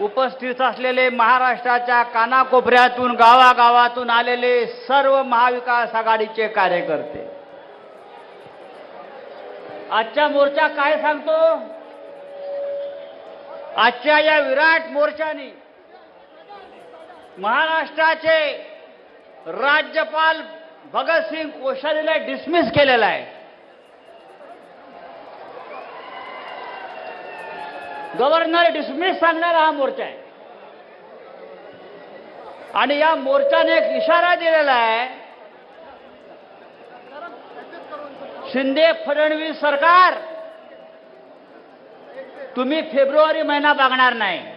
उपस्थित असलेले महाराष्ट्राच्या कानाकोपऱ्यातून गावागावातून आलेले सर्व महाविकास आघाडीचे कार्यकर्ते. आजचा मोर्चा काय सांगतो? आजच्या या विराट मोर्चाने महाराष्ट्राचे राज्यपाल भगतसिंग कोश्यारीला डिसमिस केलेला आहे. गव्हर्नर डिसमिस सांगणारा हा मोर्चा आहे. आणि या मोर्चाने एक इशारा दिलेला आहे. शिंदे फडणवीस सरकार तुम्ही फेब्रुवारी महिना बघणार नाही.